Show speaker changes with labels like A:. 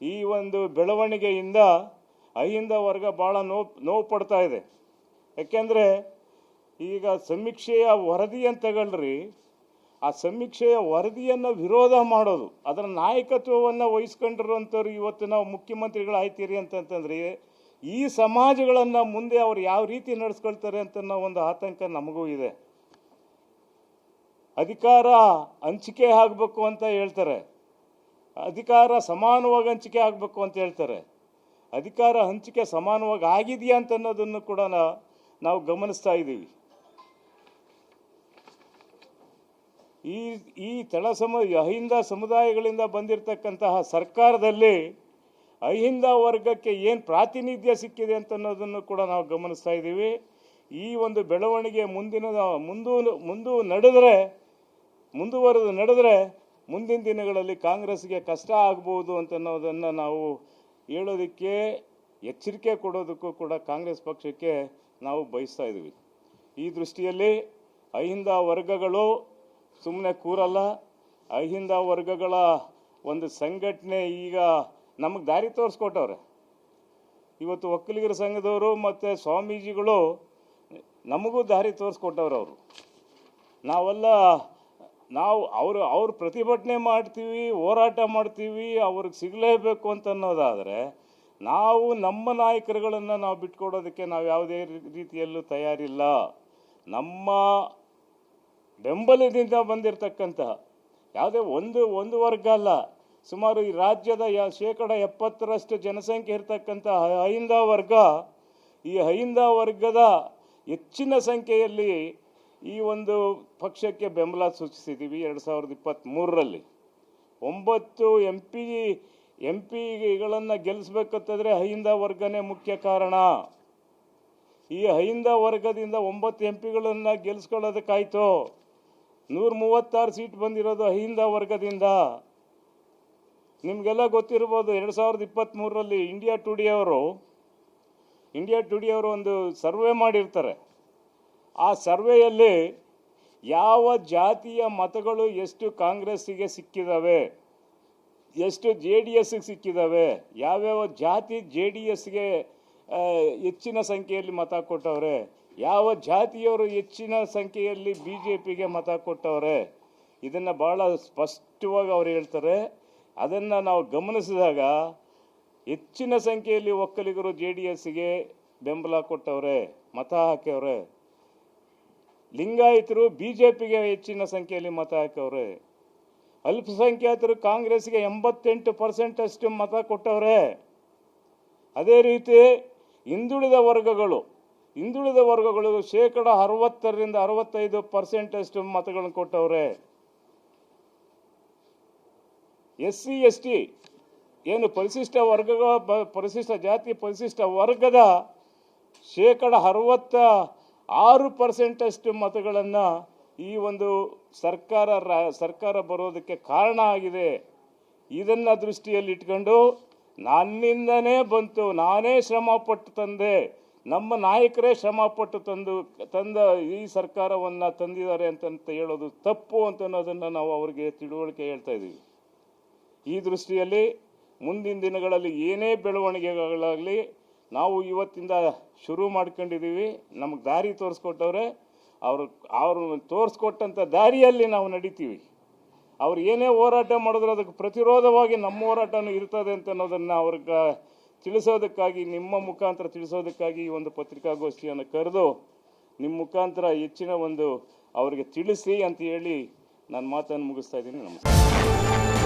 A: ಈ ಒಂದು ಬೆಳವಣಿಗೆಯಿಂದ ಅಹಿಂದ ವರ್ಗ ಭಾಳ ನೋವು ನೋವು ಪಡ್ತಾ ಇದೆ. ಯಾಕೆಂದರೆ ಈಗ ಸಮೀಕ್ಷೆಯ ವರದಿ ಅಂತ ತಗೊಳ್ರಿ ಆ ಸಮೀಕ್ಷೆಯ ವರದಿಯನ್ನು ವಿರೋಧ ಮಾಡೋದು, ಅದರ ನಾಯಕತ್ವವನ್ನು ವಹಿಸ್ಕೊಂಡಿರುವಂಥವ್ರು ಇವತ್ತು ನಾವು ಮುಖ್ಯಮಂತ್ರಿಗಳು ಆಯ್ತೀರಿ ಅಂತಂತಂದ್ರೆ ಈ ಸಮಾಜಗಳನ್ನು ಮುಂದೆ ಅವ್ರು ಯಾವ ರೀತಿ ನಡೆಸ್ಕೊಳ್ತಾರೆ ಅಂತ ಅನ್ನೋ ಒಂದು ಆತಂಕ ನಮಗೂ ಇದೆ. ಅಧಿಕಾರ ಹಂಚಿಕೆ ಆಗಬೇಕು ಅಂತ ಹೇಳ್ತಾರೆ. ಅಧಿಕಾರ ಸಮಾನವಾಗಿ ಹಂಚಿಕೆ ಆಗಬೇಕು ಅಂತ ಹೇಳ್ತಾರೆ. ಅಧಿಕಾರ ಹಂಚಿಕೆ ಸಮಾನವಾಗಿ ಆಗಿದೆಯಾ ಅಂತ ಅನ್ನೋದನ್ನು ಕೂಡ ನಾವು ಗಮನಿಸ್ತಾ ಇದ್ದೀವಿ. ಈ ಈ ತಳ ಸಮ ಅಹಿಂದ ಸಮುದಾಯಗಳಿಂದ ಬಂದಿರತಕ್ಕಂತಹ ಸರ್ಕಾರದಲ್ಲಿ ಅಹಿಂದ ವರ್ಗಕ್ಕೆ ಏನು ಪ್ರಾತಿನಿಧ್ಯ ಸಿಕ್ಕಿದೆ ಅಂತ ಅನ್ನೋದನ್ನು ಕೂಡ ನಾವು ಗಮನಿಸ್ತಾ ಇದ್ದೀವಿ. ಈ ಒಂದು ಬೆಳವಣಿಗೆ ಮುಂದಿನ, ಮುಂದೂ ಮುಂದೂ ನಡೆದರೆ, ಮುಂದುವರೆದು ನಡೆದರೆ ಮುಂದಿನ ದಿನಗಳಲ್ಲಿ ಕಾಂಗ್ರೆಸ್ಗೆ ಕಷ್ಟ ಆಗ್ಬೋದು ಅಂತ ಅನ್ನೋದನ್ನು ನಾವು ಹೇಳೋದಕ್ಕೆ ಎಚ್ಚರಿಕೆ ಕೊಡೋದಕ್ಕೂ ಕೂಡ ಕಾಂಗ್ರೆಸ್ ಪಕ್ಷಕ್ಕೆ ನಾವು ಬಯಸ್ತಾ ಇದ್ದೀವಿ. ಈ ದೃಷ್ಟಿಯಲ್ಲಿ ಅಹಿಂದ ವರ್ಗಗಳು ಸುಮ್ಮನೆ ಕೂರಲ್ಲ. ಅಹಿಂದ ವರ್ಗಗಳ ಒಂದು ಸಂಘಟನೆ ಈಗ ನಮಗೆ ದಾರಿ ತೋರಿಸ್ಕೊಟ್ಟವ್ರೆ. ಇವತ್ತು ಒಕ್ಕಲಿಗರ ಸಂಘದವರು ಮತ್ತು ಸ್ವಾಮೀಜಿಗಳು ನಮಗೂ ದಾರಿ ತೋರಿಸ್ಕೊಟ್ಟವ್ರು ಅವರು ನಾವೆಲ್ಲ ನಾವು ಅವರು, ಅವ್ರು ಪ್ರತಿಭಟನೆ ಮಾಡ್ತೀವಿ, ಹೋರಾಟ ಮಾಡ್ತೀವಿ, ಅವ್ರಿಗೆ ಸಿಗಲೇಬೇಕು ಅಂತ ಅನ್ನೋದಾದರೆ ನಾವು ನಮ್ಮ ನಾಯಕರುಗಳನ್ನು ನಾವು ಬಿಟ್ಕೊಡೋದಕ್ಕೆ ನಾವು ಯಾವುದೇ ರೀತಿಯಲ್ಲೂ ತಯಾರಿಲ್ಲ. ನಮ್ಮ ಬೆಂಬಲದಿಂದ ಬಂದಿರತಕ್ಕಂತಹ ಯಾವುದೇ ಒಂದು ಒಂದು ವರ್ಗ ಅಲ್ಲ. ಸುಮಾರು ಈ ರಾಜ್ಯದ ಯ, ಶೇಕಡ ಎಪ್ಪತ್ತರಷ್ಟು ಜನಸಂಖ್ಯೆ ಇರತಕ್ಕಂಥ ಹೈಂದ ವರ್ಗ, ಈ ಹೈಂದ ವರ್ಗದ ಹೆಚ್ಚಿನ ಸಂಖ್ಯೆಯಲ್ಲಿ ಈ ಒಂದು ಪಕ್ಷಕ್ಕೆ ಬೆಂಬಲ ಸೂಚಿಸಿದ್ದೀವಿ ಎರಡು ಸಾವಿರದ ಇಪ್ಪತ್ತ್ಮೂರರಲ್ಲಿ. ಒಂಬತ್ತು ಎಂ ಪಿ ಎಂ ಪಿಗಳನ್ನು ಗೆಲ್ಲಿಸ್ಬೇಕಂತಂದರೆ ಅಹಿಂದ ವರ್ಗನೇ ಮುಖ್ಯ ಕಾರಣ. ಈ ಅಹಿಂದ ವರ್ಗದಿಂದ ಒಂಬತ್ತು ಎಂ ಪಿಗಳನ್ನು ಗೆಲ್ಲಿಸ್ಕೊಳ್ಳೋದಕ್ಕಾಯ್ತು ನೂರ ಮೂವತ್ತಾರು ಸೀಟ್ ಬಂದಿರೋದು ಅಹಿಂದ ವರ್ಗದಿಂದ. ನಿಮಗೆಲ್ಲ ಗೊತ್ತಿರ್ಬೋದು, ಎರಡು ಸಾವಿರದ ಇಪ್ಪತ್ತ್ಮೂರರಲ್ಲಿ ಇಂಡಿಯಾ ಟುಡೇ ಅವರು ಇಂಡಿಯಾ ಟುಡೇ ಅವರು ಒಂದು ಸರ್ವೆ ಮಾಡಿರ್ತಾರೆ. ಆ ಸರ್ವೆಯಲ್ಲಿ ಯಾವ ಜಾತಿಯ ಮತಗಳು ಎಷ್ಟು ಕಾಂಗ್ರೆಸ್ಸಿಗೆ ಸಿಕ್ಕಿದಾವೆ, ಎಷ್ಟು ಜೆ ಡಿ ಎಸ್ಗೆ ಸಿಕ್ಕಿದಾವೆ, ಯಾವ್ಯಾವ ಜಾತಿ ಜೆ ಡಿ ಎಸ್ಗೆ ಹೆಚ್ಚಿನ ಸಂಖ್ಯೆಯಲ್ಲಿ ಮತ ಕೊಟ್ಟವ್ರೆ, ಯಾವ ಜಾತಿಯವರು ಹೆಚ್ಚಿನ ಸಂಖ್ಯೆಯಲ್ಲಿ ಬಿ ಜೆ ಪಿಗೆ ಮತ ಕೊಟ್ಟವ್ರೆ, ಇದನ್ನು ಭಾಳ ಸ್ಪಷ್ಟವಾಗಿ ಅವ್ರು ಹೇಳ್ತಾರೆ. ಅದನ್ನು ನಾವು ಗಮನಿಸಿದಾಗ ಹೆಚ್ಚಿನ ಸಂಖ್ಯೆಯಲ್ಲಿ ಒಕ್ಕಲಿಗರು ಜೆ ಡಿ ಎಸ್ಗೆ ಬೆಂಬಲ ಕೊಟ್ಟವ್ರೆ, ಮತ ಹಾಕ್ಯವ್ರೆ. ಲಿಂಗಾಯತರು ಬಿ ಜೆ ಪಿಗೆ ಹೆಚ್ಚಿನ ಸಂಖ್ಯೆಯಲ್ಲಿ ಮತ ಹಾಕವ್ರೆ. ಅಲ್ಪಸಂಖ್ಯಾತರು ಕಾಂಗ್ರೆಸ್ಗೆ ಎಂಬತ್ತೆಂಟು ಪರ್ಸೆಂಟ್ ಅಷ್ಟು ಮತ ಕೊಟ್ಟವ್ರೆ. ಅದೇ ರೀತಿ ಹಿಂದುಳಿದ ವರ್ಗಗಳು ಹಿಂದುಳಿದ ವರ್ಗಗಳು ಶೇಕಡ ಅರವತ್ತರಿಂದ ಅರವತ್ತೈದು ಪರ್ಸೆಂಟ್ ಅಷ್ಟು ಮತಗಳನ್ನು ಕೊಟ್ಟವ್ರೆ. ಎಸ್ ಸಿ ಎಸ್ ಟಿ ಏನು ಪರಿಶಿಷ್ಟ ವರ್ಗಗಳ, ಪರಿಶಿಷ್ಟ ಜಾತಿ, ಪರಿಶಿಷ್ಟ ವರ್ಗದ ಶೇಕಡ ಅರವತ್ತ ಆರು ಪರ್ಸೆಂಟ್ ಅಷ್ಟು ಮತಗಳನ್ನು ಈ ಒಂದು ಸರ್ಕಾರ ಸರ್ಕಾರ ಬರೋದಕ್ಕೆ ಕಾರಣ ಆಗಿದೆ. ಇದನ್ನು ದೃಷ್ಟಿಯಲ್ಲಿ ಇಟ್ಕೊಂಡು ನನ್ನಿಂದನೇ ಬಂತು, ನಾನೇ ಶ್ರಮ ಪಟ್ಟು ತಂದೆ, ನಮ್ಮ ನಾಯಕರೇ ಶ್ರಮ ಪಟ್ಟು ತಂದು, ತಂದ ಈ ಸರ್ಕಾರವನ್ನು ತಂದಿದ್ದಾರೆ ಅಂತಂತ ಹೇಳೋದು ತಪ್ಪು ಅಂತ ಅನ್ನೋದನ್ನು ನಾವು ಅವರಿಗೆ ತಿಳುವಳಿಕೆ ಹೇಳ್ತಾ ಇದ್ದೀವಿ. ಈ ದೃಷ್ಟಿಯಲ್ಲಿ ಮುಂದಿನ ದಿನಗಳಲ್ಲಿ ಏನೇ ಬೆಳವಣಿಗೆಗಳಾಗಲಿ ನಾವು ಇವತ್ತಿಂದ ಶುರು ಮಾಡ್ಕೊಂಡಿದ್ದೀವಿ. ನಮಗೆ ದಾರಿ ತೋರಿಸ್ಕೊಟ್ಟವ್ರೆ, ಅವರು ಅವರು ತೋರಿಸ್ಕೊಟ್ಟಂಥ ದಾರಿಯಲ್ಲಿ ನಾವು ನಡಿತೀವಿ. ಅವ್ರು ಏನೇ ಹೋರಾಟ ಮಾಡಿದ್ರು ಅದಕ್ಕೆ ಪ್ರತಿರೋಧವಾಗಿ ನಮ್ಮ ಹೋರಾಟನೂ ಇರ್ತದೆ ಅಂತ ಅನ್ನೋದನ್ನು ಅವ್ರಿಗೆ ತಿಳಿಸೋದಕ್ಕಾಗಿ, ನಿಮ್ಮ ಮುಖಾಂತರ ತಿಳಿಸೋದಕ್ಕಾಗಿ ಈ ಒಂದು ಪತ್ರಿಕಾಗೋಷ್ಠಿಯನ್ನು ಕರೆದು, ನಿಮ್ಮ ಮುಖಾಂತರ ಹೆಚ್ಚಿನ ಒಂದು ಅವರಿಗೆ ತಿಳಿಸಿ ಅಂತ ಹೇಳಿ ನನ್ನ ಮಾತನ್ನು ಮುಗಿಸ್ತಾ ಇದ್ದೀನಿ. ನಮಸ್ಕಾರ.